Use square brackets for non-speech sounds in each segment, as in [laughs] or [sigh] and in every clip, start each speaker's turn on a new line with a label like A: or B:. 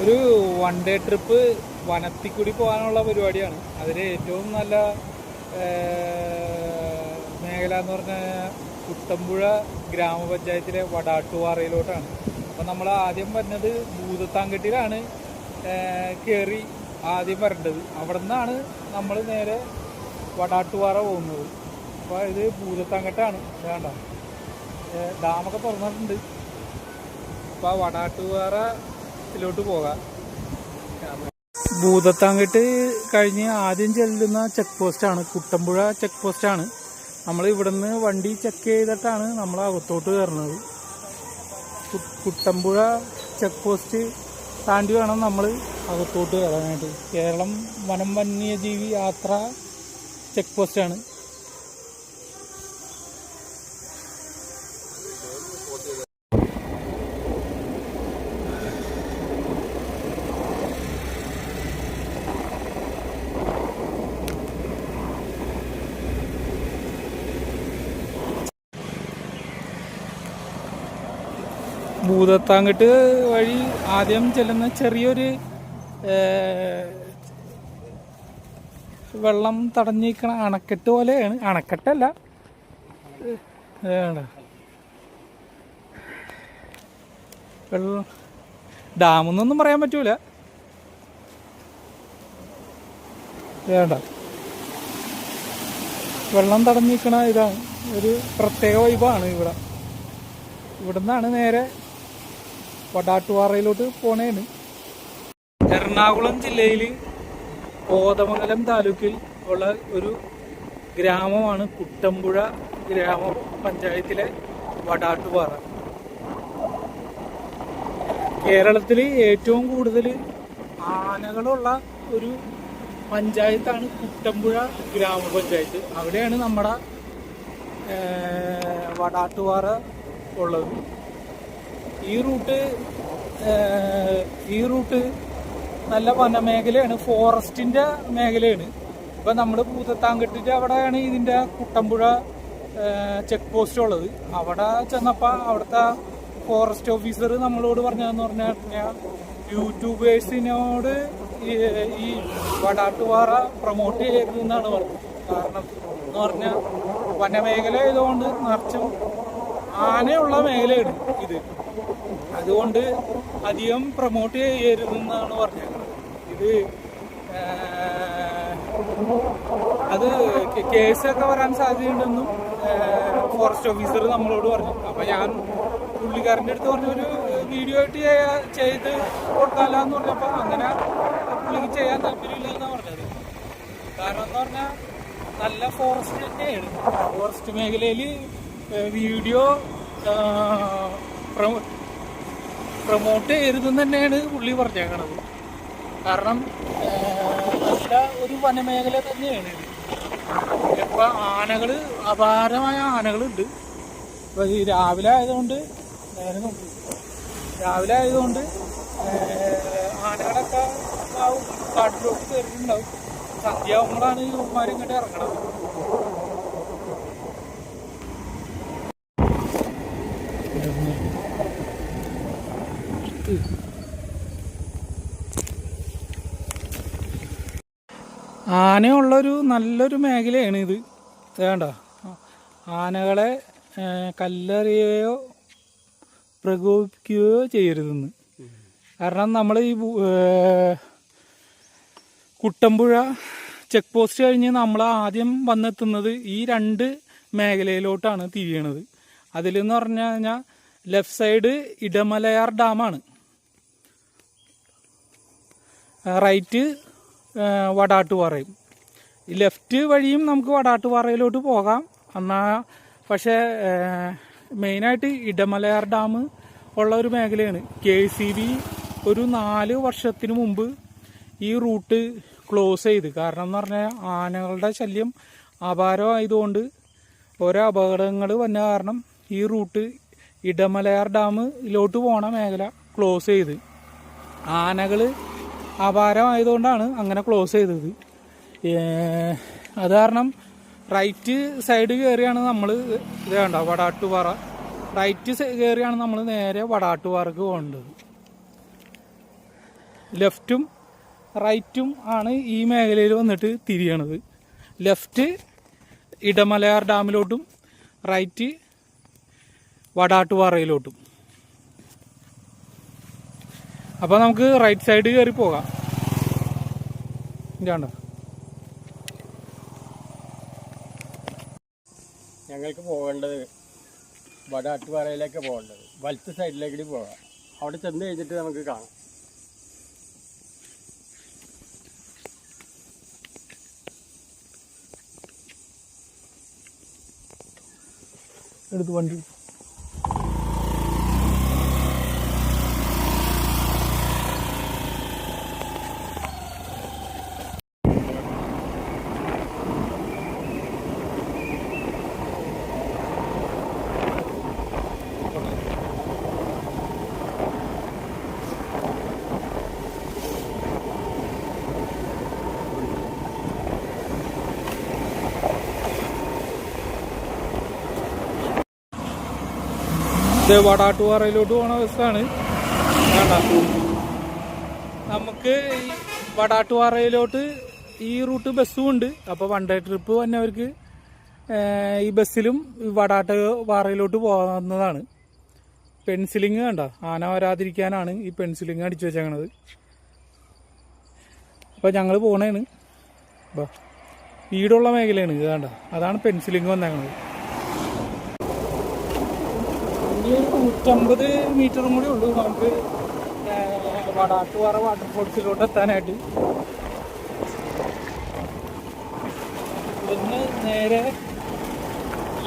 A: ഒരു one day trip വനത്തിൽ കൂടി പോകാനുള്ള പരിപാടിയാണ്. അതിൽ ഏറ്റവും നല്ല മേഖല എന്ന് പറഞ്ഞാൽ കുട്ടമ്പുഴ ഗ്രാമപഞ്ചായത്തിലെ വടാട്ടുപാറയിലോട്ടാണ്. അപ്പം നമ്മൾ ആദ്യം വരുന്നത് ഭൂതത്താങ്കട്ടിലാണ് കയറി ആദ്യം വരേണ്ടത്. അവിടെ നിന്നാണ് നമ്മൾ നേരെ വടാട്ടുപാറ പോകുന്നത്. അപ്പോൾ ഇത് ഭൂതത്താങ്കട്ടാണ്. വേണ്ട ഡാമൊക്കെ തുറന്നിട്ടുണ്ട്. അപ്പോൾ വടാട്ടുപാറയിലോട്ട് പോകാം. ഭൂതത്താങ്കെട്ട് കഴിഞ്ഞ് ആദ്യം ചെല്ലുന്ന ചെക്ക് പോസ്റ്റാണ് കുട്ടമ്പുഴ ചെക്ക് പോസ്റ്റാണ് നമ്മൾ ഇവിടുന്ന് വണ്ടി ചെക്ക് ചെയ്തിട്ടാണ് നമ്മൾ അകത്തോട്ട് കയറുന്നത്. കുട്ടമ്പുഴ ചെക്ക് പോസ്റ്റ് താണ്ടി വേണം നമ്മൾ അകത്തോട്ട് കയറാനായിട്ട്. കേരളം വനം വന്യജീവി യാത്ര ചെക്ക് പോസ്റ്റാണ് ഭൂതത്താങ്കെട്ട് വഴി ആദ്യം ചെല്ലുന്ന ചെറിയൊരു വെള്ളം തടഞ്ഞിരിക്കണ അണക്കെട്ട് പോലെയാണ്. അണക്കെട്ടല്ല? വെള്ളം ഡാമെന്നൊന്നും പറയാൻ പറ്റൂല. വേണ്ട. വെള്ളം തടഞ്ഞിരിക്കണ ഇതാണ്. ഒരു പ്രത്യേക വൈബാണ് ഇവിടെ. ഇവിടുന്നാണ് നേരെ വടാട്ടുപാറയിലോട്ട് പോണേന്. എറണാകുളം ജില്ലയിൽ കോതമംഗലം താലൂക്കിൽ ഉള്ള ഒരു ഗ്രാമമാണ് കുട്ടമ്പുഴ ഗ്രാമപഞ്ചായത്തിലെ വടാട്ടുപാറ. കേരളത്തിൽ ഏറ്റവും കൂടുതൽ ആനകളുള്ള ഒരു പഞ്ചായത്താണ് കുട്ടമ്പുഴ ഗ്രാമപഞ്ചായത്ത് അവിടെയാണ് നമ്മുടെ വടാട്ടുപാറ ഉള്ളത്. ഈ റൂട്ട് ഈ റൂട്ട് നല്ല വനമേഖലയാണ് ഫോറസ്റ്റിന്റെ മേഖലയാണ്. ഇപ്പൊ നമ്മൾ ഭൂതത്താങ്കെട്ടിന്റെ അവിടെയാണ് ഇതിന്റെ കുട്ടമ്പുഴ ചെക്ക് പോസ്റ്റ് ഉള്ളത്. അവിടെ ചെന്നപ്പോ അവിടുത്തെ ഫോറസ്റ്റ് ഓഫീസർ നമ്മളോട് പറഞ്ഞതെന്ന് പറഞ്ഞാൽ യൂട്യൂബേഴ്സിനോട് ഈ വടാട്ടുപാറ പ്രൊമോട്ട് ചെയ്യരുത് എന്നാണ് പറഞ്ഞത്. കാരണം എന്ന് പറഞ്ഞാൽ വനമേഖല ആയതുകൊണ്ട് നിറച്ചും ആനയുള്ള മേഖലയാണ് ഇത്. അതുകൊണ്ട് അധികം പ്രൊമോട്ട് ചെയ്യരുതെന്നാണ് പറഞ്ഞത് ഇത് അത് കേസൊക്കെ വരാൻ സാധ്യതയുണ്ടെന്നും ഫോറസ്റ്റ് ഓഫീസർ നമ്മളോട് പറഞ്ഞു. അപ്പൊ ഞാൻ പുള്ളിക്കാരന്റെ അടുത്ത് പറഞ്ഞു ഒരു വീഡിയോ ആയിട്ട് ചെയ്ത് കൊടുക്കാമെന്ന് പറഞ്ഞപ്പോൾ അങ്ങനെ പുള്ളിക്ക് ചെയ്യാൻ താല്പര്യമില്ല എന്നാണ് പറഞ്ഞത്. കാരണം എന്ന് പറഞ്ഞാൽ നല്ല ഫോറസ്റ്റ് തന്നെയാണ്. ഫോറസ്റ്റ് മേഖലയിൽ വീഡിയോ പ്രൊമോട്ട് ചെയ്യരുതെന്ന് തന്നെയാണ് പുള്ളി പറഞ്ഞേക്കണത്. കാരണം നല്ല ഒരു വനമേഖല തന്നെയാണ് ഇപ്പൊ ആനകൾ അപാരമായ ആനകളുണ്ട്. ഇപ്പൊ ഈ രാവിലെ ആയതുകൊണ്ട് നേരെ നോക്കി. രാവിലെ ആയതുകൊണ്ട് ആനകളൊക്കെ കാട്ടിലോട്ട് കയറിയിട്ടുണ്ടാവും. സന്ധ്യാവുമ്പോഴാണ് ഉമ്മാർ ഇങ്ങോട്ട് ഇറങ്ങണത്. ആനയുള്ളൊരു നല്ലൊരു മേഖലയാണ് ഇത്. വേണ്ട? ആനകളെ കല്ലെറിയുകയോ പ്രകോപിക്കുകയോ ചെയ്യരുതെന്ന്. കാരണം നമ്മൾ ഈ കുട്ടമ്പുഴ ചെക്ക് പോസ്റ്റ് കഴിഞ്ഞ് നമ്മൾ ആദ്യം വന്നെത്തുന്നത് ഈ രണ്ട് മേഖലയിലോട്ടാണ് തിരിയണത്. അതിലെന്ന് പറഞ്ഞു കഴിഞ്ഞാൽ ലെഫ്റ്റ് സൈഡ് ഇടമലയാർ ഡാമാണ്. റൈറ്റ് വടാട്ടുപാറയും. ഈ ലെഫ്റ്റ് വഴിയും നമുക്ക് വടാട്ടുപാറയിലോട്ട് പോകാം. എന്നാൽ പക്ഷേ മെയിനായിട്ട് ഇടമലയാർ ഡാം ഉള്ള ഒരു മേഖലയാണ്. കെ സി ബി ഒരു നാല് വർഷത്തിന് മുമ്പ് ഈ റൂട്ട് ക്ലോസ് ചെയ്ത്. കാരണം എന്ന് പറഞ്ഞാൽ ആനകളുടെ ശല്യം അപാരമായതുകൊണ്ട് ഓരോ അപകടങ്ങൾ വന്ന കാരണം ഈ റൂട്ട് ഇടമലയാർ ഡാമിലോട്ട് പോണ മേഖല ക്ലോസ് ചെയ്ത്. ആനകൾ അപാരമായതുകൊണ്ടാണ് അങ്ങനെ ക്ലോസ് ചെയ്തത്. അത് കാരണം റൈറ്റ് സൈഡ് കയറിയാണ് നമ്മൾ ഇത് വേണ്ട വടാട്ടുപാറ. റൈറ്റ് കയറിയാണ് നമ്മൾ നേരെ വടാട്ടുപാറക്ക് പോകേണ്ടത്. ലെഫ്റ്റും റൈറ്റും ആണ് ഈ മേഖലയിൽ വന്നിട്ട് തിരിയണത്. ലെഫ്റ്റ് ഇടമലയാർ ഡാമിലോട്ടും റൈറ്റ് വടാട്ടുപാറയിലോട്ടും. അപ്പോൾ നമുക്ക് റൈറ്റ് സൈഡ് കയറി പോകാം. ഇതാണ്
B: ഞങ്ങൾക്ക് പോകേണ്ടത് വടാട്ടുപാറയിലേക്ക് പോകേണ്ടത്. വലത്ത് സൈഡിലേക്ക് പോകാം. അവിടെ ചെന്ന് കഴിഞ്ഞിട്ട് നമുക്ക് കാണാം.
A: എടുത്ത് വണ്ടി. ഇത് വടാട്ടുപാറയിലോട്ട് പോണ ബസ്സാണ്. വേണ്ട നമുക്ക് ഈ വടാട്ടുപാറയിലോട്ട് ഈ റൂട്ട് ബസ്സും ഉണ്ട്. അപ്പോൾ വൺ ഡേ ട്രിപ്പ് വന്നവർക്ക് ഈ ബസ്സിലും വടാട്ട് പാറയിലോട്ട് പോകുന്നതാണ് പെൻസിലിങ് കണ്ട? ആന വരാതിരിക്കാനാണ് ഈ പെൻസിലിങ് അടിച്ചു വെച്ചേക്കണത്. അപ്പോൾ ഞങ്ങൾ പോണേണ്. വീടുള്ള മേഖലയാണ് ഇത് കണ്ട? അതാണ് പെൻസിലിങ് വന്നേക്കണത്. ഇനി ഒരു നൂറ്റമ്പത് മീറ്ററും കൂടി ഉള്ളൂ നമുക്ക് വടാട്ടുപാറ വാട്ടർഫോൾസിലോട്ട് എത്താനായിട്ട്. ഇവിടുന്ന് നേരെ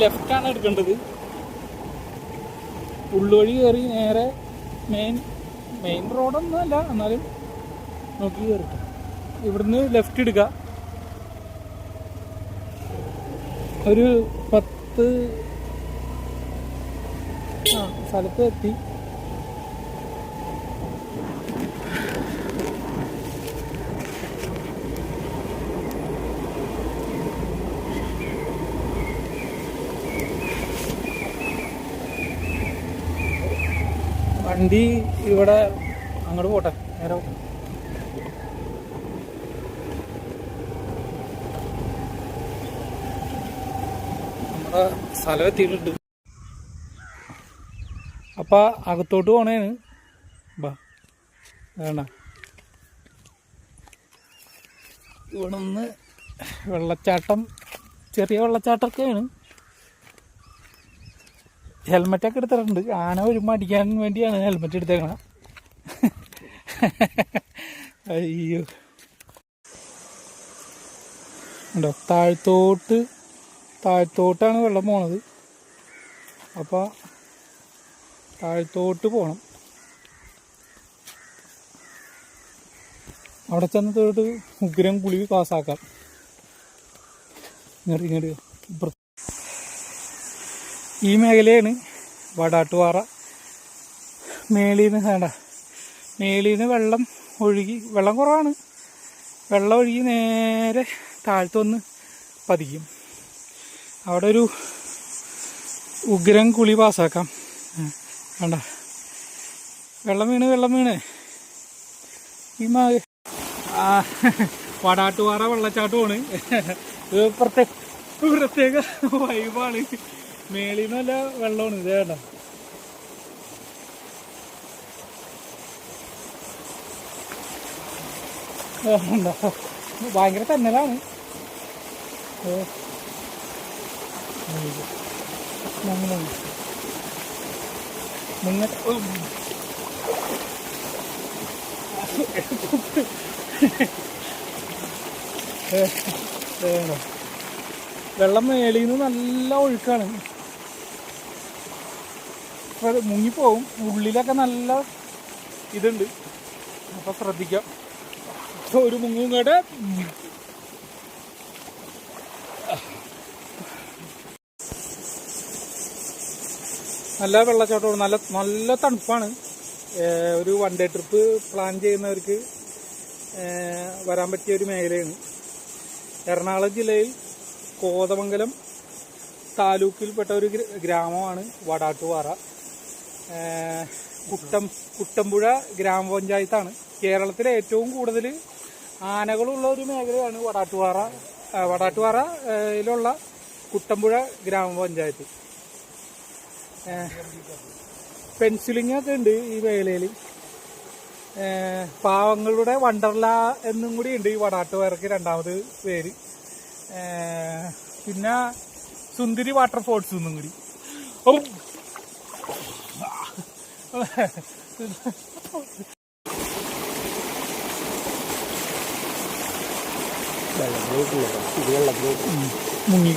A: ലെഫ്റ്റാണ് എടുക്കേണ്ടത്. ഉള്ളുവഴി കയറി നേരെ മെയിൻ മെയിൻ റോഡൊന്നും അല്ല എന്നാലും നോക്കി കയറിട്ട്. ഇവിടുന്ന് ലെഫ്റ്റ് എടുക്കുക ഒരു പത്ത് സ്ഥലത്ത് എത്തി വണ്ടി ഇവിടെ അങ്ങോട്ട് പോട്ടെ നേരെ. നമ്മുടെ സ്ഥലം എത്തിയിട്ടുണ്ട് അപ്പൊ അകത്തോട്ട് പോണേന് ബാ വേണ്ട. ഇവിടെ നിന്ന് വെള്ളച്ചാട്ടം ചെറിയ വെള്ളച്ചാട്ടമൊക്കെയാണ് ഹെൽമെറ്റൊക്കെ എടുത്തിട്ടുണ്ട്. ആന വരുമ്പോൾ അടിക്കാൻ വേണ്ടിയാണ് ഹെൽമെറ്റ് എടുത്തേക്കണ. അയ്യോ. ഉണ്ടോ? താഴ്ത്തോട്ട് താഴ്ത്തോട്ടാണ് വെള്ളം പോണത്. അപ്പോൾ താഴത്തോട്ട് പോകണം അവിടെ ചെന്നിട്ട് ഉഗ്രം കുളി പാസ്സാക്കാം ഇങ്ങോട്ട് ഇങ്ങോട്ട് ഈ മേഖലയാണ് വടാട്ടുപാറ. മേളീന്ന് വേണ്ട. മേളീന്ന് വെള്ളം ഒഴുകി വെള്ളം കുറവാണ്. വെള്ളം ഒഴുകി നേരെ താഴ്ത്തൊന്ന് പതിക്കും. അവിടെ ഒരു ഉഗ്രം കുളി പാസ്സാക്കാം. വേണ്ട വെള്ളം വീണ് വെള്ളം വീണ്. ഈ മാ വടാട്ടുപാറ വെള്ളച്ചാട്ടമാണ് പ്രത്യേക പ്രത്യേക വൈബാണ് മേളിൽ നിന്നല്ല വെള്ളമാണ് ഇത് വേണ്ട ഭയങ്കര തന്നലാണ്. ഓ. അയ്യോ. ഞങ്ങളാണ് വെള്ളം മേളിൽ നിന്ന് നല്ല ഒഴുക്കാണ്. മുങ്ങിപ്പോവും. ഉള്ളിലൊക്കെ നല്ല ഇതുണ്ട്. അപ്പൊ ശ്രദ്ധിക്കാം. ഒരു മുങ്ങും കേട്ട് നല്ല വെള്ളച്ചാട്ടമാണ്. നല്ല നല്ല തണുപ്പാണ്. ഒരു വൺ ഡേ ട്രിപ്പ് പ്ലാൻ ചെയ്യുന്നവർക്ക് വരാൻ പറ്റിയ ഒരു മേഖലയാണ്. എറണാകുളം ജില്ലയിൽ കോതമംഗലം താലൂക്കിൽപ്പെട്ട ഒരു ഗ്രാമമാണ് വടാട്ടുപാറ. കുട്ടം കുട്ടമ്പുഴ ഗ്രാമപഞ്ചായത്താണ്. കേരളത്തിലെ ഏറ്റവും കൂടുതൽ ആനകളുള്ള ഒരു മേഖലയാണ് വടാട്ടുപാറ. വടാട്ടുപാറയിലുള്ള കുട്ടമ്പുഴ ഗ്രാമപഞ്ചായത്ത്. പെൻസിലിംഗ് ഒക്കെ ഉണ്ട് ഈ മേഖലയിൽ. പാവങ്ങളുടെ വണ്ടർല എന്നും കൂടി ഉണ്ട് ഈ വടാട്ടുപാറയ്ക്ക് രണ്ടാമത് പേര്. പിന്നെ സുന്ദരി വാട്ടർ ഫോൾസ് എന്നും കൂടി. ഓ മുങ്ങി.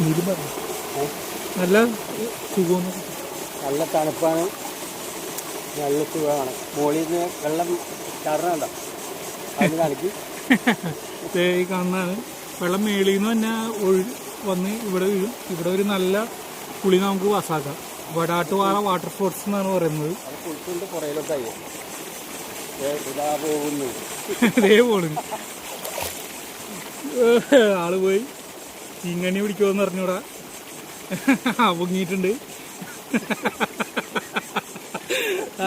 A: നല്ല സുഖമാണ്.
B: നല്ല തണുപ്പാണ്. നല്ല സുഖമാണ്. മുകളിൽ നിന്ന് വെള്ളം [laughs]
A: ദേ ഈ കാണുന്നതാണ്. വെള്ളം മേളിൽ നിന്ന് തന്നെ ഒഴി വന്ന് ഇവിടെ വീഴും. ഇവിടെ ഒരു നല്ല കുളി നമുക്ക് വസാക്കാം. വടാട്ടുപാറ വാട്ടർ സ്പോർട്സ് എന്നാണ് പറയുന്നത്.
B: പോകുന്നു. [laughs] [laughs]
A: ആൾ പോയി. ചീങ്കണ്ണി പിടിക്കുമെന്ന് പറഞ്ഞൂടാ പൊങ്ങിയിട്ടുണ്ട്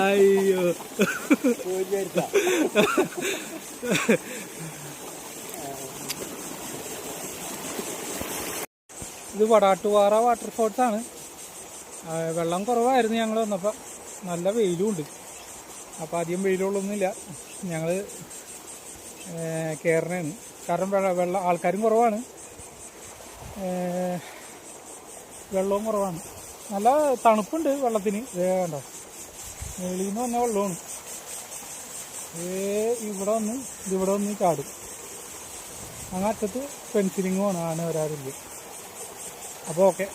A: അയ്യോ. ഇത് വടാട്ടുപാറ വാട്ടർഫോൾസ് ആണ് വെള്ളം കുറവായിരുന്നു ഞങ്ങൾ വന്നപ്പോൾ നല്ല വെയിലും ഉണ്ട്. അപ്പോൾ അധികം വെയിലുള്ളൊന്നുമില്ല. ഞങ്ങൾ കയറണേന്ന് കാരണം വെള്ളം ആൾക്കാരും കുറവാണ്. വെള്ളവും കുറവാണ്. നല്ല തണുപ്പുണ്ട് വെള്ളത്തിന്. വേണ്ട വെളിയിൽ നിന്ന് വന്ന വെള്ളമാണ്. ഏ ഇവിടെ വന്ന് ഇതിവിടെ വന്ന് ചാടും. അങ്ങ് അറ്റത്ത് പോകണം ആന വരാറില്ല അപ്പോൾ ഓക്കെ.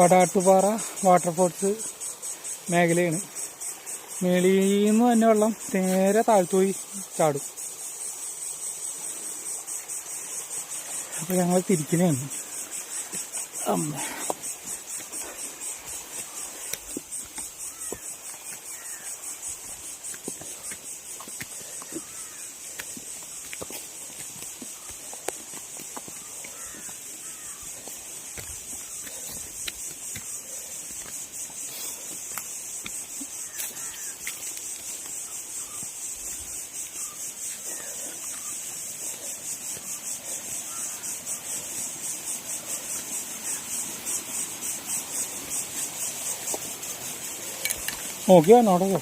A: വടാട്ടുപാറ വാട്ടർഫോൾസ് മേഖലയാണ്. മേളിൽ നിന്ന് തന്നെ വെള്ളം നേരെ താഴ്ത്തുപോയി ചാടും. അപ്പോൾ ഞങ്ങൾ തിരിക്കണേണ് അമ്മ. നോക്കിയാ നോടൊക്കെ